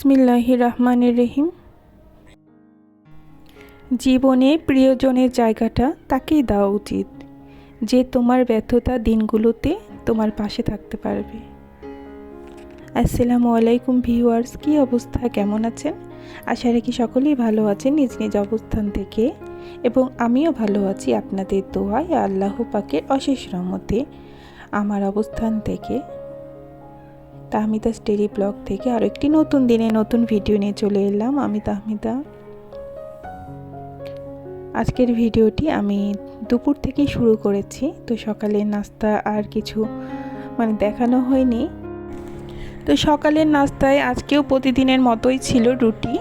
বিসমিল্লাহির রহমানির রহিম। জীবনে প্রিয়জনের জায়গাটা তাকেই দেওয়া উচিত, যে তোমার ব্যর্থতা দিনগুলোতে তোমার পাশে থাকতে পারবে। আসসালামু আলাইকুম ভিউয়ার্স, কী অবস্থা? কেমন আছেন? আশা রাখি সকলেই ভালো আছেন নিজ নিজ অবস্থান থেকে, এবং আমিও ভালো আছি আপনাদের দোয়ায় আল্লাহ পাকের অশেষ রহমতে। আমার অবস্থান থেকে তাহমিদা স্টেরি ব্লগ থেকে আর একটি নতুন দিনে নতুন ভিডিও নিয়ে চলে এলাম। আমি তাহমিদা। আজকের ভিডিওটি আমি দুপুর থেকেই শুরু করেছি, তো সকালে নাস্তা আর কিছু মানে দেখানো হয়নি। তো সকালের নাস্তায় আজকেও প্রতিদিনের মতোই ছিল রুটি।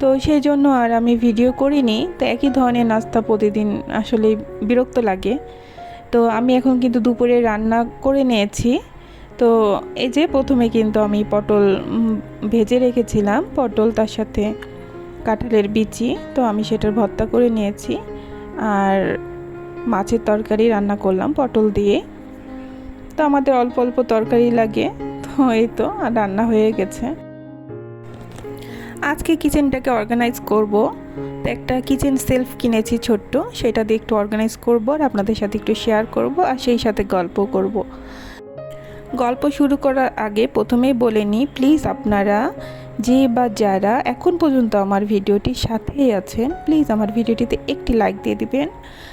তো সেই জন্য আর আমি ভিডিও করিনি, তো একই ধরনের নাস্তা প্রতিদিন আসলে বিরক্ত লাগে। তো আমি এখন কিন্তু দুপুরে রান্না করে নিয়েছি। তো এই যে প্রথমে কিন্তু আমি পটল ভেজে রেখেছিলাম। পটল তার সাথে কাঁঠালের বিচি, তো আমি সেটার ভর্তা করে নিয়েছি। আর মাছের তরকারি রান্না করলাম পটল দিয়ে। তো আমাদের অল্প অল্প তরকারি লাগে, তো এই তো, আর রান্না হয়ে গেছে। আজকে কিচেনটাকে অর্গানাইজ করব। তো একটা কিচেন সেলফ কিনেছি ছোট্ট, সেটা দিয়ে একটু অর্গানাইজ করব আর আপনাদের সাথে একটু শেয়ার করব আর সেই সাথে গল্প করব। গল্প শুরু করার আগে প্রথমেই বলে নিই প্লিজ আপনারা যে বা যারা এখন পর্যন্ত আমার ভিডিওটির সাথেই আছেন প্লিজ আমার ভিডিওটিতে একটি লাইক দিয়ে দিবেন।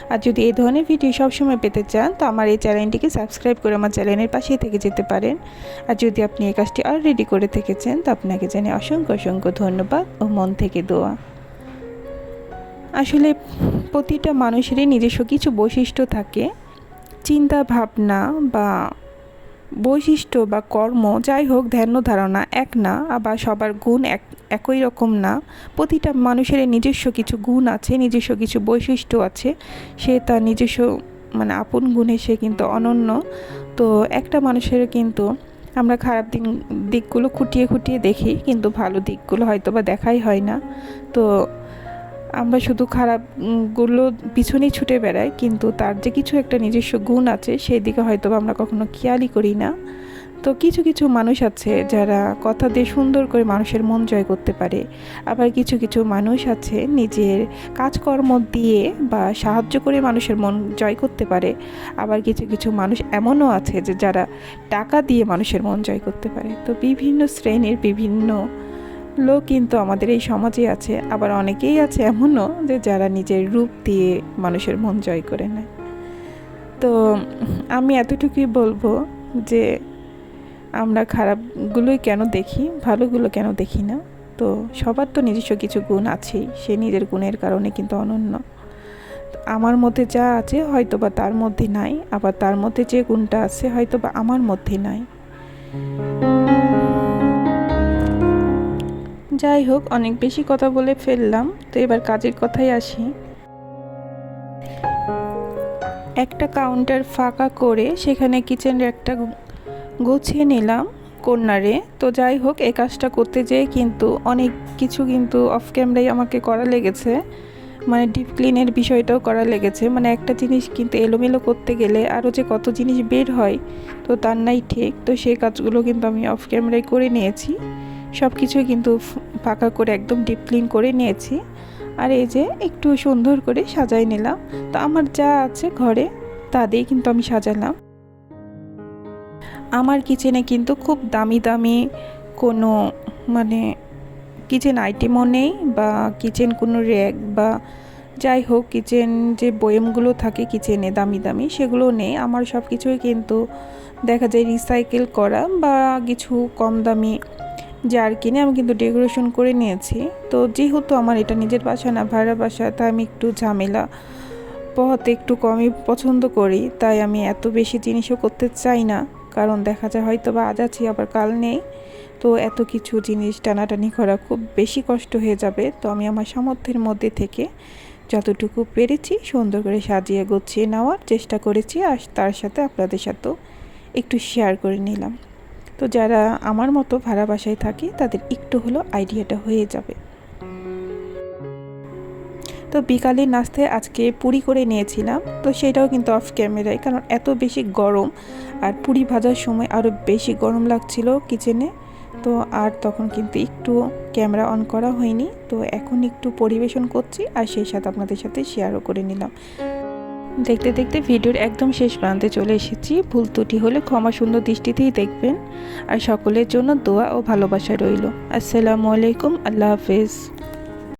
আর যদি এই ধরনের ভিডিও সবসময় পেতে চান, তো আমার এই চ্যানেলটিকে সাবস্ক্রাইব করে আমার চ্যানেলের পাশেই থেকে যেতে পারেন। আর যদি আপনি এই কাজটি অলরেডি করে থেকেছেন, তো আপনাকে জানি অসংখ্য অসংখ্য ধন্যবাদ ও মন থেকে দোয়া। আসলে প্রতিটা মানুষেরই নিজস্ব কিছু বৈশিষ্ট্য থাকে। চিন্তা ভাবনা বা বৈশিষ্ট্য বা কর্ম, যাই হোক, ধ্যান ধারণা এক না, আবার সবার গুণ এক, একই রকম না। প্রতিটা মানুষের নিজস্ব কিছু গুণ আছে, নিজস্ব কিছু বৈশিষ্ট্য আছে। সে তার নিজস্ব মানে আপন গুণে সে কিন্তু অনন্য। তো একটা মানুষের কিন্তু আমরা খারাপ দিন, দিকগুলো খুঁটিয়ে খুঁটিয়ে দেখি, কিন্তু ভালো দিকগুলো হয়তো বা দেখাই হয় না। তো আমরা শুধু খারাপগুলো পিছনেই ছুটে বেড়াই, কিন্তু তার যে কিছু একটা নিজস্ব গুণ আছে, সেই দিকে হয়তো আমরা কখনো খেয়ালই করি না। তো কিছু কিছু মানুষ আছে যারা কথা দিয়ে সুন্দর করে মানুষের মন জয় করতে পারে। আবার কিছু কিছু মানুষ আছে নিজের কাজকর্ম দিয়ে বা সাহায্য করে মানুষের মন জয় করতে পারে। আবার কিছু কিছু মানুষ এমনও আছে যে যারা টাকা দিয়ে মানুষের মন জয় করতে পারে। তো বিভিন্ন শ্রেণির বিভিন্ন লোক কিন্তু আমাদের এই সমাজে আছে, আবার অনেকেই আছে এমনও যে যারা নিজের রূপ দিয়ে মানুষের মন জয় করে নেয়। তো আমি এতটুকুই বলব যে আমরা খারাপগুলোই কেন দেখি, ভালোগুলো কেন দেখি না? তো সবার তো নিজস্ব কিছু গুণ আছেই, সে নিজের গুণের কারণে কিন্তু অনন্য। আমার মধ্যে যা আছে হয়তো বা তার মধ্যে নাই, আবার তার মধ্যে যে গুণটা আছে হয়তো বা আমার মধ্যে নাই। যাই হোক, অনেক বেশি কথা বলে ফেললাম। তো এবার কাজের কথাই আসি। একটা কাউন্টার ফাঁকা করে সেখানে কিচেনের একটা গুছিয়ে নিলাম কর্নারে তো যাই হোক, এই কাজটা করতে যেয়ে কিন্তু অনেক কিছু কিন্তু অফ ক্যামেরাই আমাকে করা লেগেছে। মানে ডিপ ক্লিনের বিষয়টাও করা লেগেছে। মানে একটা জিনিস কিন্তু এলোমেলো করতে গেলে আরও যে কত জিনিস বের হয়, তো তার নাই ঠিক। তো সেই কাজগুলো কিন্তু আমি অফ ক্যামেরায় করে নিয়েছি। সব কিছুই কিন্তু ফাঁকা করে একদম ডিপ ক্লিন করে নিয়েছি। আর এই যে একটু সুন্দর করে সাজাই নিলাম। তো আমার যা আছে ঘরে, তা দিয়েই কিন্তু আমি সাজালাম। আমার কিচেনে কিন্তু খুব দামি দামি কোনো মানে কিচেন আইটেমও নেই বা কিচেন কোনো র্যাক বা যাই হোক কিচেন যে বয়েমগুলো থাকে কিচেনে দামি দামি, সেগুলো নেই। আমার সব কিছুই কিন্তু দেখা যায় রিসাইকেল করা বা কিছু কম দামি যার কিনে আমি কিন্তু ডেকোরেশন করে নিয়েছি। তো যেহেতু আমার এটা নিজের বাসা না ভাড়া বাসা, তাই আমি একটু ঝামেলা পোহাতে একটু কমই পছন্দ করি। তাই আমি এত বেশি জিনিসও করতে চাই না, কারণ দেখা যায় হয়তো বা আজ আছি, আবার কাল নেই। তো এত কিছু জিনিস টানাটানি করা খুব বেশি কষ্ট হয়ে যাবে। তো আমি আমার সামর্থ্যের মধ্যে থেকে যতটুকু পেরেছি, সুন্দর করে সাজিয়ে গুছিয়ে নেওয়ার চেষ্টা করেছি। আর তার সাথে আপনাদের সাথেও একটু শেয়ার করে নিলাম। তো যারা আমার মতো ভাড়া বাসায় থাকে, তাদের একটু হলো আইডিয়াটা হয়ে যাবে। তো বিকালে নাস্তায় আজকে পুরি করে নিয়েছিলাম, তো সেটাও কিন্তু অফ ক্যামেরায় কারণ এত বেশি গরম আর পুরি ভাজার সময় আরও বেশি গরম লাগছিল কিচেনে তো আর তখন কিন্তু একটু ক্যামেরা অন করা হয়নি, তো এখন একটু পরিবেশন করছি আর সেই সাথে আপনাদের সাথে শেয়ারও করে নিলাম। দেখতে দেখতে ভিডিওর একদম শেষ প্রান্তে চলে এসেছি। ভুল ত্রুটি হলে ক্ষমা সুন্দর দৃষ্টিতেই দেখবেন। আর সকলের জন্য দোয়া ও ভালোবাসা রইল। আসসালামু আলাইকুম। আল্লাহ হাফেজ।